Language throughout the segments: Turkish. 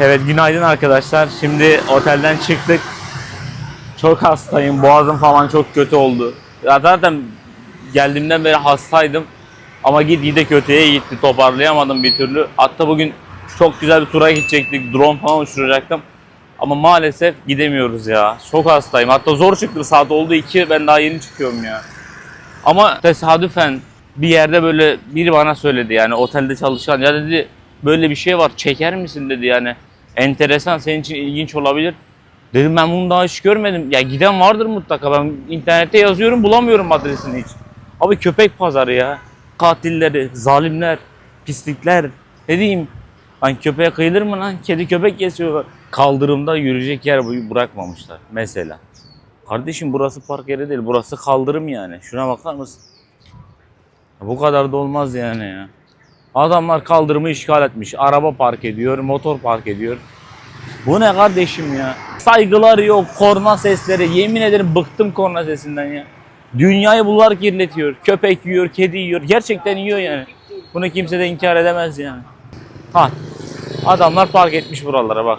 Evet günaydın arkadaşlar. Şimdi otelden çıktık. Çok hastayım. Boğazım falan çok kötü oldu. Zaten geldiğimden beri hastaydım. Ama git gide kötüye gitti. Toparlayamadım bir türlü. Hatta bugün çok güzel bir tura gidecektik. Drone falan uçuracaktım. Ama maalesef gidemiyoruz ya. Çok hastayım. Hatta zor çıktı. Saat oldu 2. Ben daha yeni çıkıyorum ya. Ama tesadüfen bir yerde böyle biri bana söyledi yani otelde çalışan ya dedi böyle bir şey var çeker misin dedi yani enteresan senin için ilginç olabilir. Dedim ben bunu daha hiç görmedim. Ya giden vardır mutlaka. Ben internette yazıyorum bulamıyorum adresini hiç. Abi köpek pazarı ya. Katilleri, zalimler, pislikler. Ne diyeyim? Lan köpeğe kıyılır mı lan? Kedi köpek kesiyorlar. Kaldırımda yürüyecek yer bırakmamışlar mesela. Kardeşim burası park yeri değil. Burası kaldırım yani. Şuna bakar mısın? Bu kadar da olmaz yani ya. Adamlar kaldırımı işgal etmiş. Araba park ediyor, motor park ediyor. Bu ne kardeşim ya? Saygılar yok, korna sesleri. Yemin ederim bıktım korna sesinden ya. Dünyayı bunlar kirletiyor. Köpek yiyor, kedi yiyor. Gerçekten yiyor yani. Bunu kimse de inkar edemez yani. Ha. Adamlar park etmiş buralara bak.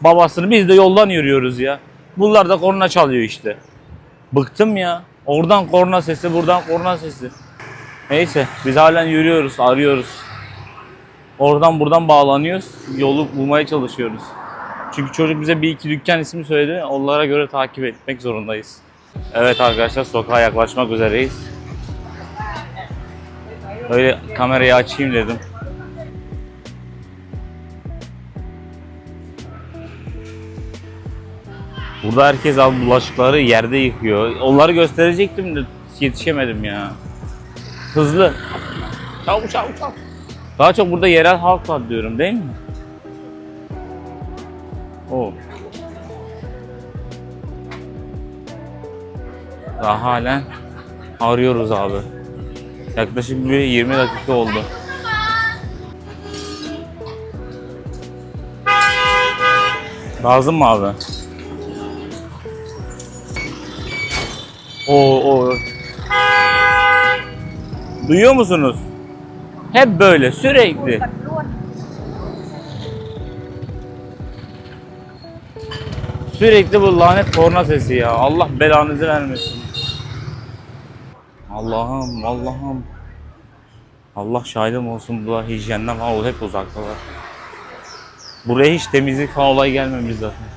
Babasını biz de yoldan yürüyoruz ya. Bunlar da korna çalıyor işte. Bıktım ya. Oradan korna sesi, buradan korna sesi. Neyse biz halen yürüyoruz, arıyoruz. Oradan buradan bağlanıyoruz. Yolu bulmaya çalışıyoruz. Çünkü çocuk bize bir iki dükkan ismi söyledi. Onlara göre takip etmek zorundayız. Evet arkadaşlar sokağa yaklaşmak üzereyiz. Öyle kamerayı açayım dedim. Burada herkes abi bulaşıkları yerde yıkıyor. Onları gösterecektim de yetişemedim ya. Hızlı. Çabuk çabuk çabuk. Daha çok burada yerel halk var diyorum değil mi? O. Daha halen arıyoruz abi. Yaklaşık bir 20 dakika oldu. Lazım mı abi? Oo, oo. Duyuyor musunuz? Hep böyle sürekli. Sürekli bu lanet korna sesi ya. Allah belanızı vermesin. Allah'ım, Allah'ım. Allah şahidim olsun bu hijyenden falan hep uzaktalar. Buraya hiç temizlik falan olay gelmemiş zaten.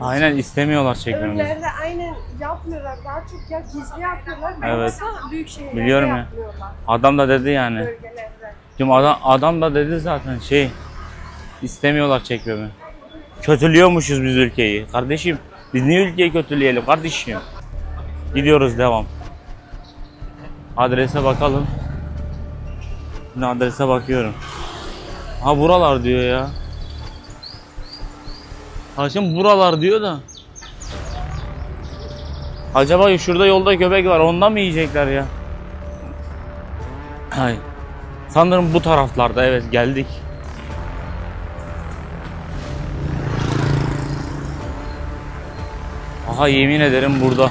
Aynen istemiyorlar çekmemizi. Evlerde aynen yapmıyorlar. Daha çok ya gizli yapıyorlar. Evet. Yoksa büyük şehirlerde Biliyorum ya. yapmıyorlar. Adam da dedi yani. Bölgelerde. Adam, adam da dedi zaten şey istemiyorlar çekmemi. Kötülüyormuşuz biz ülkeyi. Kardeşim biz niye ülkeyi kötüleyelim kardeşim? Gidiyoruz devam. Adrese bakalım. Şimdi adrese bakıyorum. Ha buralar diyor ya. Ha şimdi buralar diyor da. Acaba şurada yolda köpek var ondan mı yiyecekler ya? Hay. Sanırım bu taraflarda evet geldik. Aha yemin ederim burada.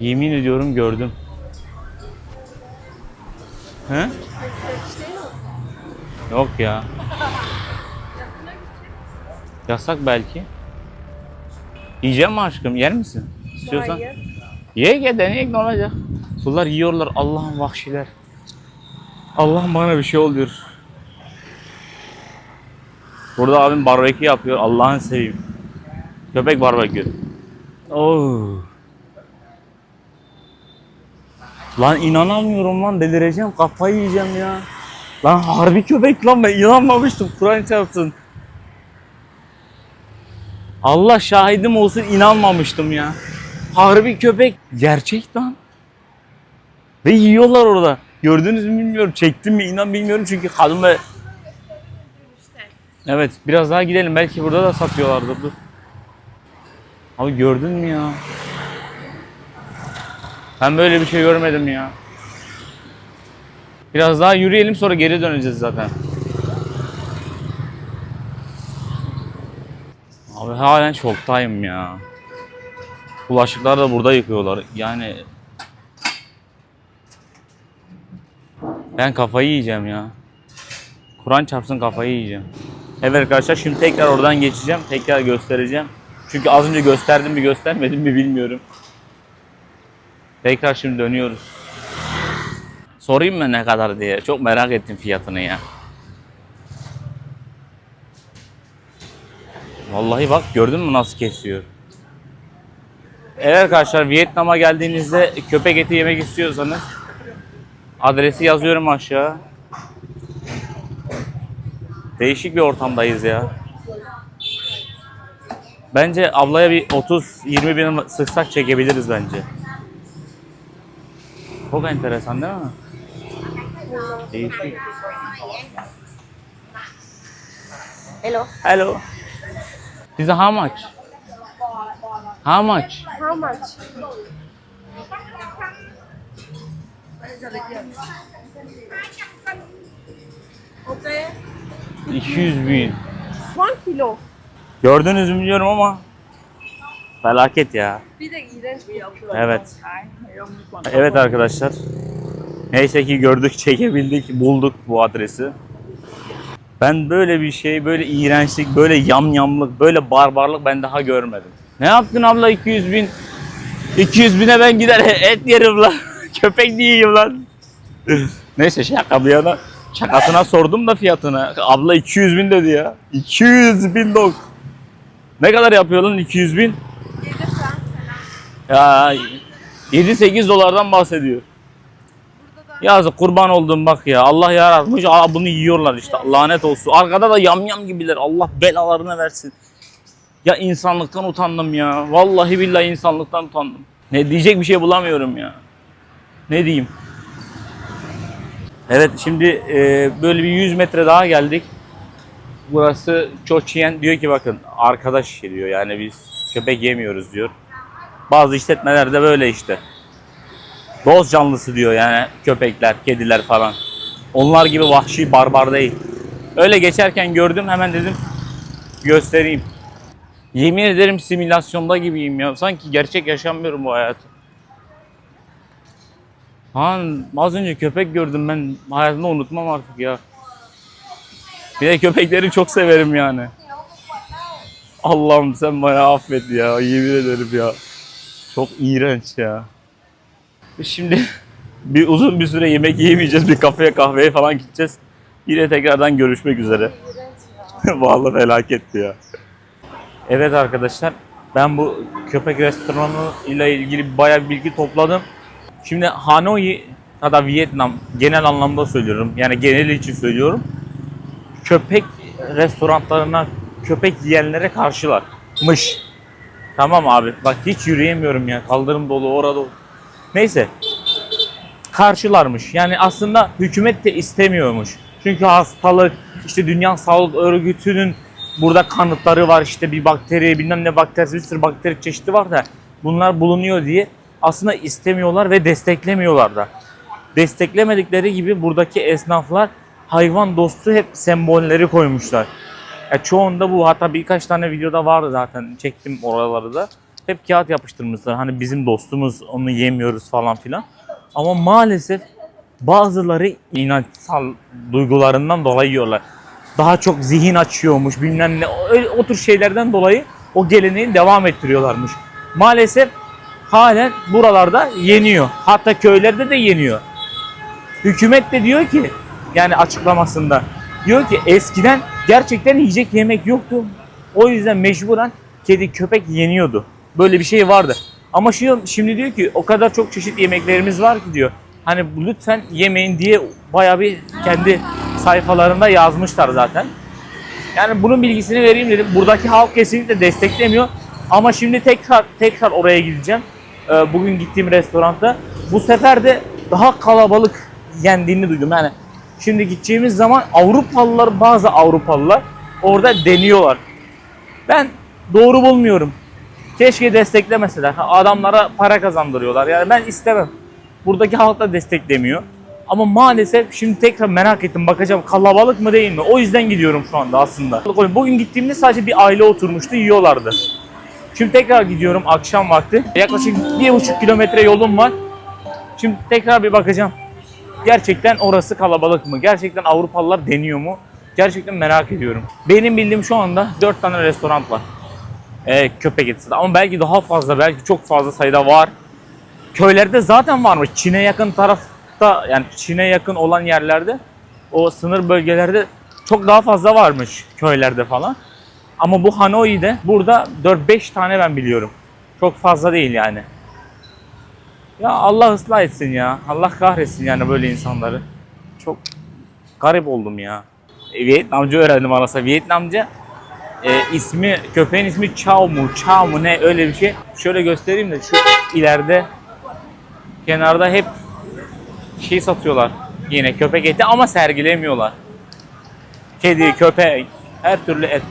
Yemin ediyorum gördüm. He? Yok ya. Yasak belki. Yiyeceğim mi aşkım? Yer misin? İstiyorsan. Hayır. Ye ye deneyek ne olacak? Bunlar yiyorlar Allah'ın vahşiler. Allah'ım bana bir şey oluyor. Burada abim barbekü yapıyor. Allah'ın seveyim. Köpek barbekü. Oo. Lan inanamıyorum lan delireceğim kafayı yiyeceğim ya. Lan harbi köpek lan ben inanmamıştım Kur'an çarpsın. Allah şahidim olsun inanmamıştım ya. Harbi köpek. Gerçek lan. Ve yiyorlar orada. Gördünüz mü bilmiyorum. Çektim mi inan bilmiyorum çünkü kadın ve... Evet biraz daha gidelim. Belki burada da satıyorlardır. Dur. Abi gördün mü ya? Ben böyle bir şey görmedim ya. Biraz daha yürüyelim sonra geri döneceğiz zaten. Abi halen şoktayım ya. Bulaşıkları da burada yıkıyorlar. Yani Ben kafayı yiyeceğim ya. Kur'an çarpsın kafayı yiyeceğim. Evet arkadaşlar şimdi tekrar oradan geçeceğim. Tekrar göstereceğim. Çünkü az önce gösterdim mi göstermedim mi bilmiyorum. Tekrar şimdi dönüyoruz. Sorayım mı ne kadar diye. Çok merak ettim fiyatını ya. Vallahi bak gördün mü nasıl kesiyor. Evet arkadaşlar Vietnam'a geldiğinizde köpek eti yemek istiyorsanız adresi yazıyorum aşağı. Değişik bir ortamdayız ya. Bence ablaya bir 30-20 bin sıksak çekebiliriz bence. Çok enteresan değil mi? Değişik. Hello. Hello. This is how much? How much? How much? Okay. 200 bin. One kilo. Gördünüz mü bilmiyorum ama felaket ya. Bir de iğrenç bir yapı. Evet. Evet arkadaşlar. Neyse ki gördük, çekebildik, bulduk bu adresi. Ben böyle bir şey, böyle iğrençlik, böyle yamyamlık, böyle barbarlık ben daha görmedim. Ne yaptın abla 200 bin? 200 bine ben gider et yerim lan. Köpek yiyeyim lan. Neyse şaka bir yana. Şakasına sordum da fiyatını. Abla 200 bin dedi ya. 200 bin dok. Ne kadar yapıyor lan 200 bin? Ya 7-8 dolardan bahsediyor. Yazık kurban oldum bak ya. Allah yaratmış. Aa, bunu yiyorlar işte. Lanet olsun. Arkada da yamyam gibiler. Allah belalarını versin. Ya insanlıktan utandım ya. Vallahi billahi insanlıktan utandım. Ne diyecek bir şey bulamıyorum ya. Ne diyeyim? Evet şimdi e, böyle bir 100 metre daha geldik. Burası Çoçiyen diyor ki bakın arkadaş diyor yani biz köpek yemiyoruz diyor. Bazı işletmelerde böyle işte. Dost canlısı diyor yani köpekler, kediler falan. Onlar gibi vahşi, barbar değil. Öyle geçerken gördüm hemen dedim göstereyim. Yemin ederim simülasyonda gibiyim ya. Sanki gerçek yaşamıyorum bu hayatı. Han az önce köpek gördüm ben hayatımda unutmam artık ya. Bir de köpekleri çok severim yani. Allah'ım sen bana affet ya. Yemin ederim ya. Çok iğrenç ya. Şimdi bir uzun bir süre yemek yiyemeyeceğiz. Bir kafeye kahveye falan gideceğiz. Yine tekrardan görüşmek üzere. Vallahi felaketti ya. Evet arkadaşlar ben bu köpek restoranı ile ilgili bayağı bir bilgi topladım. Şimdi Hanoi ya da Vietnam genel anlamda söylüyorum. Yani genel için söylüyorum. Köpek restoranlarına köpek yiyenlere karşılarmış. Tamam abi. Bak hiç yürüyemiyorum ya. Kaldırım dolu orada. Neyse. Karşılarmış. Yani aslında hükümet de istemiyormuş. Çünkü hastalık işte Dünya Sağlık Örgütü'nün burada kanıtları var. işte bir bakteri bilmem ne bakterisi bir sürü bakteri çeşidi var da bunlar bulunuyor diye aslında istemiyorlar ve desteklemiyorlar da. Desteklemedikleri gibi buradaki esnaflar hayvan dostu hep sembolleri koymuşlar. Ya çoğunda bu hatta birkaç tane videoda vardı zaten çektim oraları da. Hep kağıt yapıştırmışlar. Hani bizim dostumuz onu yemiyoruz falan filan. Ama maalesef bazıları inançsal duygularından dolayı yiyorlar. Daha çok zihin açıyormuş bilmem ne. Öyle, o tür şeylerden dolayı o geleneği devam ettiriyorlarmış. Maalesef halen buralarda yeniyor. Hatta köylerde de yeniyor. Hükümet de diyor ki yani açıklamasında diyor ki eskiden gerçekten yiyecek yemek yoktu. O yüzden mecburen kedi köpek yeniyordu. Böyle bir şey vardı. Ama şimdi, şimdi diyor ki o kadar çok çeşit yemeklerimiz var ki diyor. Hani lütfen yemeyin diye bayağı bir kendi sayfalarında yazmışlar zaten. Yani bunun bilgisini vereyim dedim. Buradaki halk kesinlikle desteklemiyor. Ama şimdi tekrar tekrar oraya gideceğim. Ee, Bugün gittiğim restoranda. Bu sefer de daha kalabalık yendiğini duydum. Yani şimdi gideceğimiz zaman Avrupalılar bazı Avrupalılar orada deniyorlar. Ben doğru bulmuyorum. Keşke desteklemeseler. Adamlara para kazandırıyorlar. Yani ben istemem. Buradaki halk da desteklemiyor. Ama maalesef şimdi tekrar merak ettim. Bakacağım kalabalık mı değil mi? O yüzden gidiyorum şu anda aslında. Bugün gittiğimde sadece bir aile oturmuştu yiyorlardı. Şimdi tekrar gidiyorum akşam vakti. Yaklaşık bir buçuk kilometre yolum var. Şimdi tekrar bir bakacağım. Gerçekten orası kalabalık mı? Gerçekten Avrupalılar deniyor mu? Gerçekten merak ediyorum. Benim bildiğim şu anda 4 tane restoran var. Ee, köpek eti. Ama belki daha fazla, belki çok fazla sayıda var. Köylerde zaten varmış. Çin'e yakın tarafta, yani Çin'e yakın olan yerlerde, o sınır bölgelerde çok daha fazla varmış köylerde falan. Ama bu Hanoi'de burada 4-5 tane ben biliyorum. Çok fazla değil yani. Ya Allah ıslah etsin ya. Allah kahretsin yani böyle insanları. Çok garip oldum ya. E, Vietnamca öğrendim arasa. Vietnamca e, ismi, köpeğin ismi Chow mu, Chow mu ne öyle bir şey. Şöyle göstereyim de şu ileride kenarda hep şey satıyorlar. Yine köpek eti ama sergilemiyorlar. Kedi, köpek, her türlü et.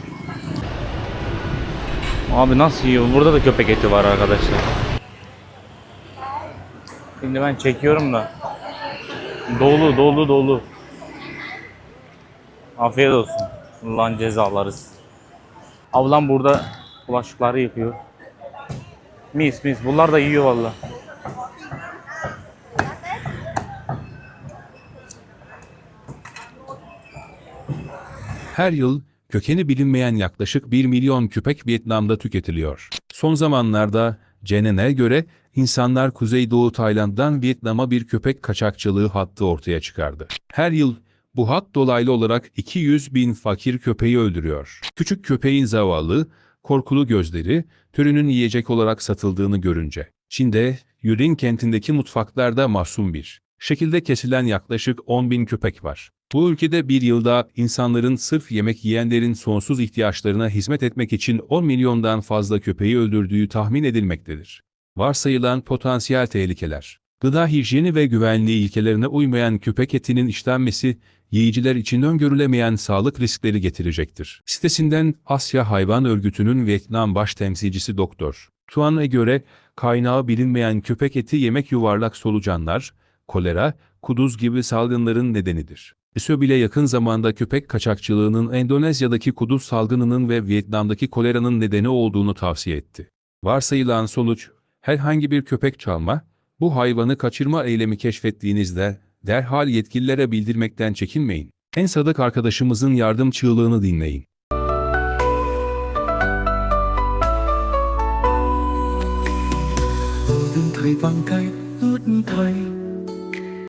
Abi nasıl yiyor? Burada da köpek eti var arkadaşlar. Şimdi ben çekiyorum da. Dolu dolu dolu. Afiyet olsun. Ulan cezalarız. Ablam burada bulaşıkları yıkıyor. Mis mis. Bunlar da yiyor valla. Her yıl kökeni bilinmeyen yaklaşık 1 milyon köpek Vietnam'da tüketiliyor. Son zamanlarda CNN'e göre insanlar Kuzeydoğu Tayland'dan Vietnam'a bir köpek kaçakçılığı hattı ortaya çıkardı. Her yıl bu hat dolaylı olarak 200 bin fakir köpeği öldürüyor. Küçük köpeğin zavallı, korkulu gözleri, türünün yiyecek olarak satıldığını görünce. Çin'de, Yurin kentindeki mutfaklarda masum bir şekilde kesilen yaklaşık 10 bin köpek var. Bu ülkede bir yılda insanların sırf yemek yiyenlerin sonsuz ihtiyaçlarına hizmet etmek için 10 milyondan fazla köpeği öldürdüğü tahmin edilmektedir. Varsayılan potansiyel tehlikeler. Gıda hijyeni ve güvenliği ilkelerine uymayan köpek etinin işlenmesi, yiyiciler için öngörülemeyen sağlık riskleri getirecektir. Sitesinden Asya Hayvan Örgütü'nün Vietnam baş temsilcisi Doktor. Tuan'a göre kaynağı bilinmeyen köpek eti yemek yuvarlak solucanlar, kolera, kuduz gibi salgınların nedenidir. ISO bile yakın zamanda köpek kaçakçılığının Endonezya'daki kuduz salgınının ve Vietnam'daki koleranın nedeni olduğunu tavsiye etti. Varsayılan sonuç, herhangi bir köpek çalma, bu hayvanı kaçırma eylemi keşfettiğinizde derhal yetkililere bildirmekten çekinmeyin. En sadık arkadaşımızın yardım çığlığını dinleyin. thời vắng cay ướt thay